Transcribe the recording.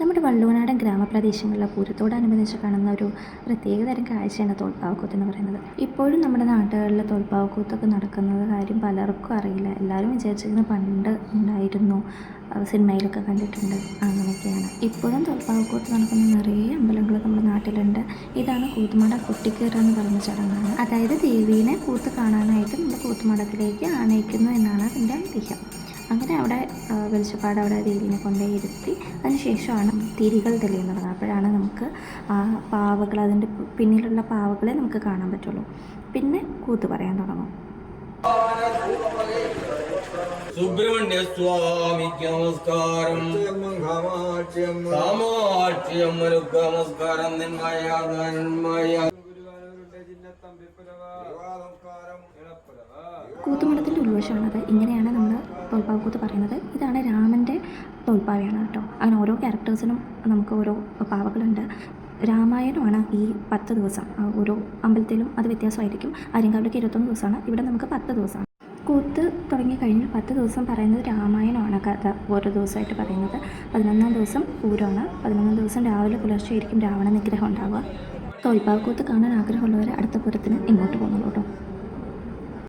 നമ്മുടെ വള്ളുവനാടൻ ഗ്രാമപ്രദേശങ്ങളിലെ പൂരത്തോടനുബന്ധിച്ച് കാണുന്ന ഒരു പ്രത്യേകതരം കാഴ്ചയാണ് തോൽപ്പാവക്കൂത്ത് എന്ന് പറയുന്നത്. ഇപ്പോഴും നമ്മുടെ നാട്ടുകളിൽ തോൽപ്പാവക്കൂത്തൊക്കെ നടക്കുന്നത് കാര്യം പലർക്കും അറിയില്ല. എല്ലാവരും വിചാരിച്ചിരുന്നത് പണ്ട് ഉണ്ടായിരുന്നു. സിനിമയിലൊക്കെ കണ്ടിട്ടുണ്ട്. അങ്ങനെയൊക്കെയാണ്. ഇപ്പോഴും തോൽപ്പാവക്കൂത്ത് നടക്കുന്ന നിറയെ അമ്പലങ്ങൾ നമ്മുടെ നാട്ടിലുണ്ട്. ഇതാണ് കൂത്തുമാട കൊട്ടിക്കേറ് എന്ന് പറയുന്ന ചടങ്ങാണ്. അതായത് ദേവീനെ കൂത്ത് കാണാനായിട്ട് നമ്മുടെ കൂത്തുമാടത്തിലേക്ക് ആനയിക്കുന്നു എന്നാണ് അതിന്റെ ഐതിഹ്യം അങ്ങനെ അവിടെ വെളിച്ചപ്പാട് അവിടെ ദേവീനെ കൊണ്ടുപോയി ഇരുത്തി. അതിനുശേഷമാണ് തിരികൾ തെളിയുന്നത്. അപ്പോഴാണ് നമുക്ക് ആ പാവകൾ അതിന്റെ പിന്നിലുള്ള പാവകളെ നമുക്ക് കാണാൻ പറ്റുള്ളൂ. പിന്നെ കൂത്ത് പറയാൻ തുടങ്ങും. സുബ്രഹ്മണ്യ സ്വാമിക്ക് നമസ്കാരം. കാമാക്ഷിയമ്മനുക്ക് നമസ്കാരം. നിന്മയ നന്മയ. ഉൾവശമാണത്. ഇങ്ങനെയാണ് നമ്മൾ തോൽപ്പാവക്കൂത്ത് പറയുന്നത് ഇതാണ് രാമന്റെ തോൽപ്പാവയാണ് കേട്ടോ. അങ്ങനെ ഓരോ ക്യാരക്ടേഴ്സിനും നമുക്ക് ഓരോ പാവകളുണ്ട്. രാമായണമാണ് ഈ പത്ത് ദിവസം. ഓരോ അമ്പലത്തിലും അത് വ്യത്യാസമായിരിക്കും. ആര്യങ്കാവിലേക്ക് ഇരുപത്തൊന്ന് ദിവസമാണ്. ഇവിടെ നമുക്ക് പത്ത് ദിവസമാണ് കൂത്ത് തുടങ്ങി കഴിഞ്ഞ് പത്ത് ദിവസം പറയുന്നത് രാമായണമാണ്. കഥ ഓരോ ദിവസമായിട്ട് പറയുന്നത്. പതിനൊന്നാം ദിവസം പൂരമാണ്. പതിനൊന്നാം ദിവസം രാവിലെ പുലർച്ചെ ആയിരിക്കും രാവണ നിഗ്രഹം ഉണ്ടാവുക. തോൽപ്പാവക്കൂത്ത് കാണാൻ ആഗ്രഹമുള്ളവർ അടുത്ത പൂരത്തിന് ഇങ്ങോട്ട് കേട്ടോ